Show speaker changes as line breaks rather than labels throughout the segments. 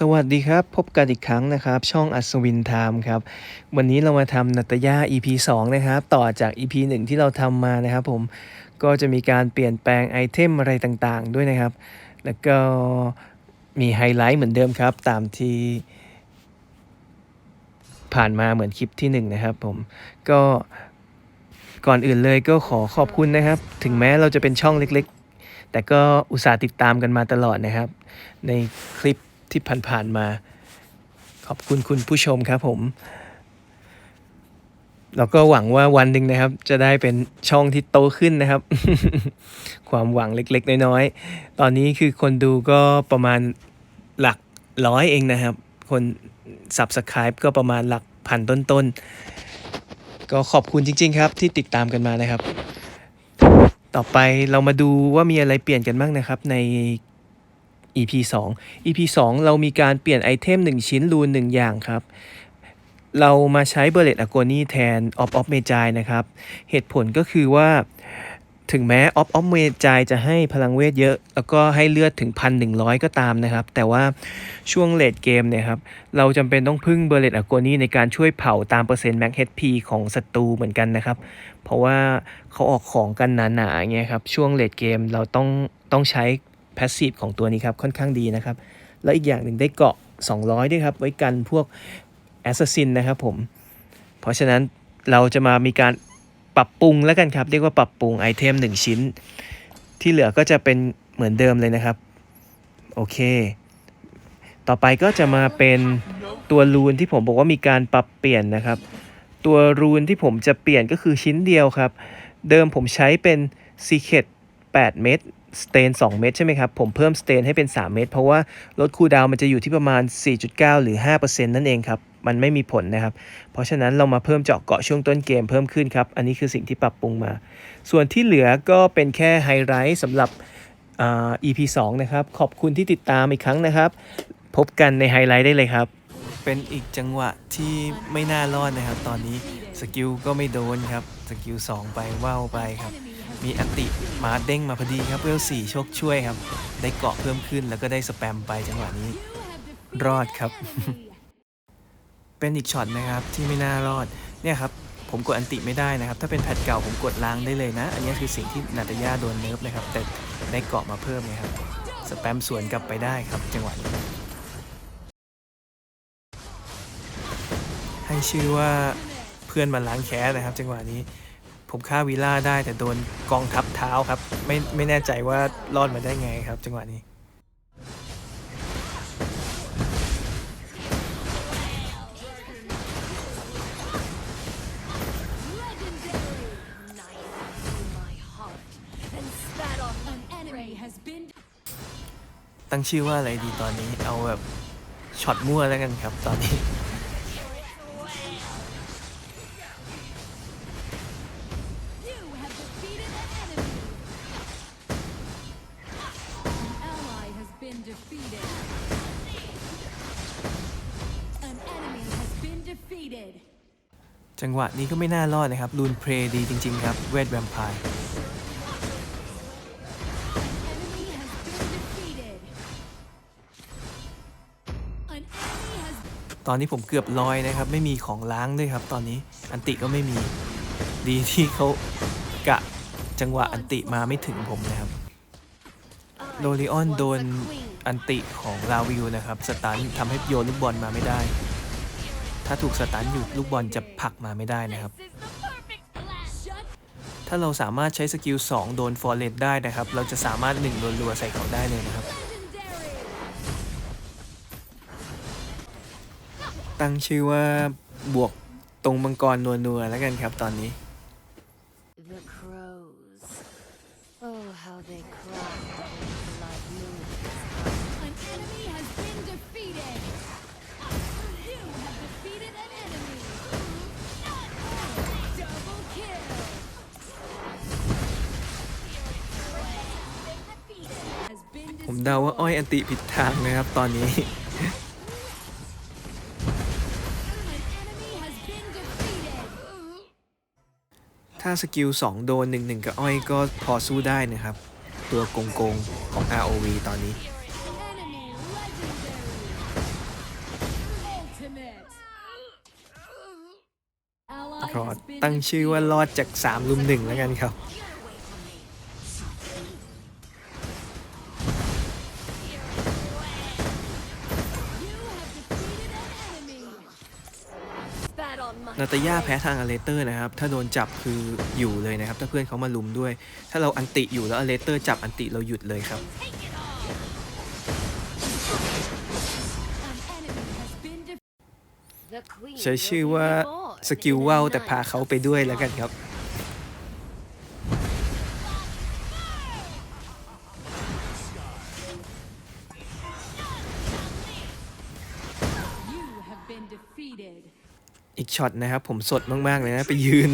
สวัสดีครับ พบกันอีกครั้งนะครับ ช่องอัศวินไทม์ครับ วันนี้เรามาทำนัตยา EP 2 นะครับ ต่อจาก EP 1 ที่เราทำมานะครับผมก็จะมีการเปลี่ยนแปลงไอเทมอะไรต่างๆ ด้วยนะครับ แล้วก็มีไฮไลท์เหมือนเดิมครับ ตามที่ผ่านมาเหมือนคลิปที่ 1 นะครับผมก็ก่อนอื่นเลยก็ขอขอบคุณนะครับ ถึงแม้เราจะเป็นช่องเล็กๆ แต่ก็อุตส่าห์ติดตามกันมาตลอดนะครับ ในคลิป ที่ผ่านๆมา ขอบคุณคุณผู้ชมครับผมแล้วก็หวังว่าวันหนึ่งนะครับ จะได้เป็นช่องที่โตขึ้นนะครับ ความหวังเล็กๆ น้อยๆ ตอนนี้คือคนดูก็ประมาณหลักร้อยเองนะครับ คน Subscribe ก็ประมาณหลักพันต้นๆ ก็ขอบคุณจริง ๆ ครับ ที่ติดตามกันมานะครับ ต่อไปเรามาดูว่ามีอะไรเปลี่ยนกันบ้างนะครับ ใน EP 2 EP 2 เรามีการเปลี่ยนไอเทม 1 ชิ้นรูน 1 อย่างครับ เรามาใช้เบเลตอ g โกนีแทนออฟออฟเมจายนะครับ เหตุผลก็คือว่าถึงแม้ออฟออฟเมจายจะให้พลังเวทเยอะ แล้วก็ให้เลือดถึง 1,100 ก็ตามนะครับ แต่ว่าช่วงเลดเกมเนี่ยครับ เราจำเป็นต้องพึ่งเบเลตอ g โกนีในการช่วยเผาตามเปอร์เซ็นต์แม็กเฮดพีของศัตรูเหมือนกันนะครับ เพราะว่าเขาออกของกันหนาๆอย่างเงี้ยครับ ช่วงเลดเกมเราต้องต้องใช้ พสซีฟของตัวนี้ครับค่อนข้างดีนะครับ แล้วอีกอย่างหนึ่งได้เกาะ 200 ด้วยครับ ไว้กันพวกแอสซัสซินนะครับผม เพราะฉะนั้นเราจะมามีการปรับปรุงแล้วกันครับ เรียกว่าปรับปรุงไอเทม 1 ชิ้น ที่เหลือก็จะเป็นเหมือนเดิมเลยนะครับ โอเค ต่อไปก็จะมาเป็นตัวรูนที่ผมบอกว่ามีการปรับเปลี่ยนนะครับ ตัวรูนที่ผมจะเปลี่ยนก็คือชิ้นเดียวครับ เดิมผมใช้เป็น Secret 8 เม็ด สเตน2 เม็ดใช่ไหมครับ ผมเพิ่มสเตนให้เป็น 3 เม็ดเพราะว่าลดคูลดาวมันจะอยู่ที่ประมาณ 4.9 หรือ 5%นั่นเองครับ มันไม่มีผลนะครับ เพราะฉะนั้นเรามาเพิ่มเจาะเกาะช่วงต้นเกมเพิ่มขึ้นครับ อันนี้คือสิ่งที่ปรับปรุงมา ส่วนที่เหลือก็เป็นแค่ไฮไลท์สำหรับอ EP 2 นะครับ ขอบคุณที่ติดตามอีกครั้งนะครับ พบกันในไฮไลท์ได้เลยครับ เป็นอีกจังหวะที่ไม่น่ารอดนะครับ ตอนนี้สกิลก็ไม่โดนครับ สกิล2ไปว่าวไปครับ มีอันติมาเด้งมาพอดีครับเวลสี่โชคช่วยครับ ได้เกาะเพิ่มขึ้นแล้วก็ได้สแปมไปจังหวะนี้ รอดครับ เป็นอีกช็อตนะครับที่ไม่น่ารอดเนี่ยครับผมกดอันติไม่ได้นะครับ ถ้าเป็นแพทเก่าผมกดล้างได้เลยนะ อันนี้คือสิ่งที่นาตยาโดนเนิร์ฟนะครับ แต่ได้เกาะมาเพิ่มไงครับ สแปมสวนกลับไปได้ครับ จังหวะนี้ ให้ชื่อว่าเพื่อนมาล้างแค้นนะครับ จังหวะนี้ ผมฆ่าวีล่าได้แต่โดนกองทับเท้าครับ ไม่ไม่แน่ใจว่ารอดมาได้ไงครับ จังหวะนี้ตั้งชื่อว่าอะไรดีตอนนี้เอาแบบช็อตมั่วแล้วกันครับตอนนี้
been defeated. An enemy has been defeated.
จังหวะนี้ก็ไม่น่ารอดนะครับรูนเพลย์ดีจริง ๆ ครับเวทแวมไพร์
Enemy has been defeated. An enemy has
ตอนนี้ผมเกือบลอยนะครับ ไม่มีของล้างด้วยครับ ตอนนี้อันติก็ไม่มีดีที่เขากะจังหวะอันติมาไม่ถึงผมนะครับ โดริออนโดนอันติของลาวิวนะครับ สตันทำให้โยนลูกบอลมาไม่ได้ ถ้าถูกสตันอยู่ลูกบอลจะผลักมาไม่ได้นะครับ ถ้าเราสามารถใช้สกิล 2 โดนฟอร์เรนได้นะครับ เราจะสามารถ1รัวใส่เขาได้เลยนะครับ ตั้งชื่อว่าบวกตรงมังกรนัวๆแล้วกันครับตอนนี้
The crows. Oh, how they cry when the blood moon has come.
An enemy has been defeated. You have defeated an enemy. Double kill. Has been
ผมเดาว่าอ้อยอันติผิดทางนะครับตอนนี้ ถ้าสกิล 2 โดน1 1 กับอ้อยก็พอสู้ได้นะครับ ตัวโกงๆของ ROV ตอนนี้ขอตั้งชื่อว่ารอดจาก 3 ลุมหนึ่งแล้วกันครับ นาตาย่าแพ้ทางอเลเตอร์นะครับ ถ้าโดนจับคืออยู่เลยนะครับ ถ้าเพื่อนเขามาลุมด้วย ถ้าเราอันติอยู่แล้วอเลเตอร์จับอันติเราหยุดเลยครับใช้ชื่อว่าสกิลว่าวแต่พาเขาไปด้วยแล้วกันครับ อีกช็อตนะครับ ผมสดมาก ๆ เลยนะ ไปยืน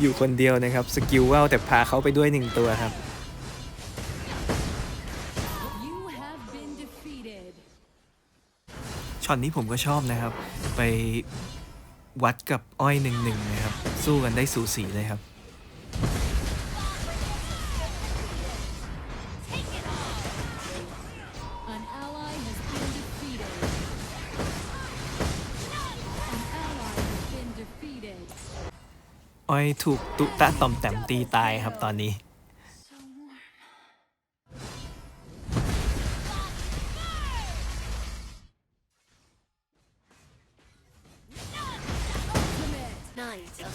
อยู่คนเดียวนะครับ สกิลว่าวแต่พาเขาไปด้วยหนึ่งตัวครับ ช็อตนี้ผมก็ชอบนะครับ ไปวัดกับอ้อยหนึ่งหนึ่งนะครับ สู้กันได้สูสีเลยครับ อ้อยถูกตุตะต่อมแต้มตีตายครับตอนนี้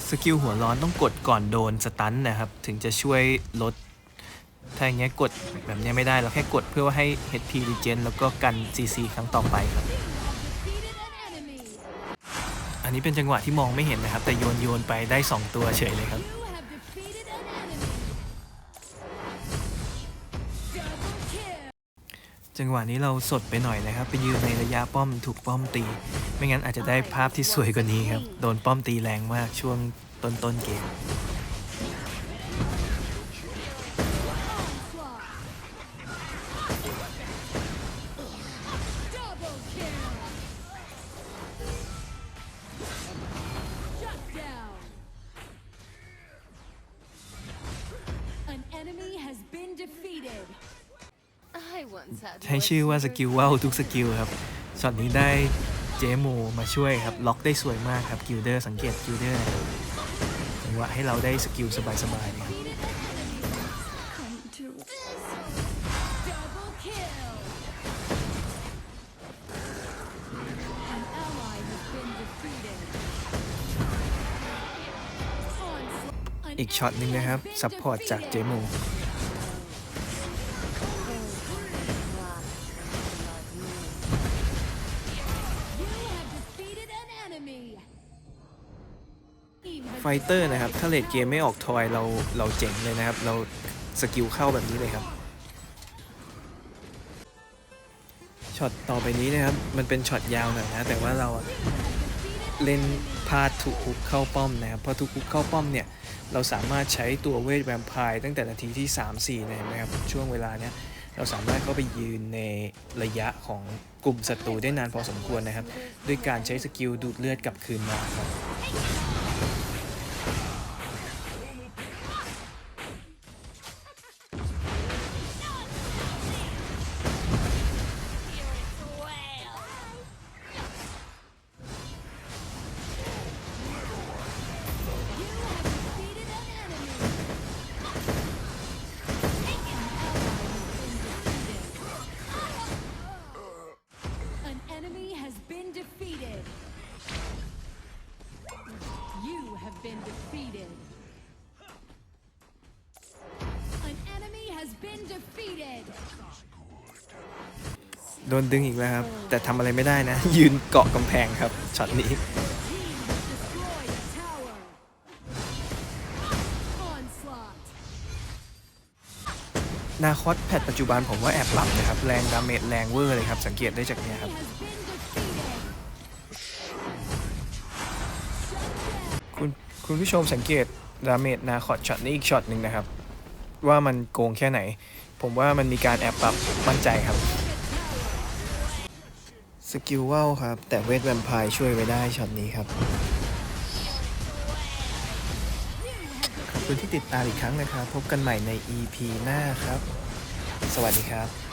สกิลหัวร้อนต้องกดก่อนโดนสตันนะครับ ถึงจะช่วยลด ถ้าอย่างเงี้ยกดแบบเนี้ยไม่ได้เราแค่กดเพื่อว่าให้ HP regen แล้วก็กัน CC ครั้งต่อไปครับ อันนี้เป็นจังหวะที่มองไม่เห็นนะครับ แต่โยนโยนไปได้ 2 ตัวเฉยเลยครับ
You have defeated an enemy. Double kill.
จังหวะนี้เราสดไปหน่อยนะครับ ไปยืนในระยะป้อมถูกป้อมตี ไม่งั้นอาจจะได้ภาพที่สวยกว่านี้ครับ โดนป้อมตีแรงมากช่วงต้นต้นๆเกม ใช้
more
ชื่อว่าส
secrets
กิลว่าวทุกสกิลครับช็อตนี้ได้เจโมมาช่วยครับล็อกได้สวยมากครับกิลเดอร์สังเกตกิลเดอร์นะครับจังหวะให้เราได้สกิลสบายๆนะครับ
Double kill. An ally has been defeated. Onslaught. An
อีกช็อตหนึ่งนะครับ
enemy has been
ซัพพอร์ตจากเจ
defeated.
โม ฟเตอร์นะครับ ถ้าเลดเกมไม่ออกทอยเราเราเจ๋งเลยนะครับ เราสกิลเข้าแบบนี้เลยครับช็อตต่อไปนี้นะครับ มันเป็นช็อตยาวหน่อยนะ แต่ว่าเราเล่นพาดถูกคุกเข้าป้อมนะครับพอถูกคุกเข้าป้อมเนี่ย เราสามารถใช้ตัวเวทแวมไพร์ตั้งแต่นาทีที่ 3-4เนี่เห็นไหมครับ ช่วงเวลาเนี้ยเราสามารถเข้าไปยืนในระยะของกลุ่มศัตรูได้นานพอสมควรนะครับ ด้วยการใช้สกิลดูดเลือดกลับคืนมาครับ
defeated. An enemy has been defeated.
โดนดึงอีกแล้วครับ แต่ทำอะไรไม่ได้นะ ยืนเกาะกำแพงครับช็อตนี้
Team has destroyed a tower. Onslaught.
นาคอสแพทปัจจุบันผมว่าแอบหลับนะครับ แรงดาเมจแรงเวอร์เลยครับ สังเกตได้จากเนี้ยครับ
Has been
คุณผู้ชมสังเกตดาเมจนาคอสช็อตนี้อีกช็อตหนึ่งนะครับ ว่ามันโกงแค่ไหน ผมว่ามันมีการแอบปรับมั่นใจครับ สกิลว่าวครับ แต่เวทแวมไพร์ช่วยไว้ได้ช็อตนี้ครับขอบคุณที่ติดตามอีกครั้งนะครับ พบกันใหม่ใน EP หน้าครับ สวัสดีครับ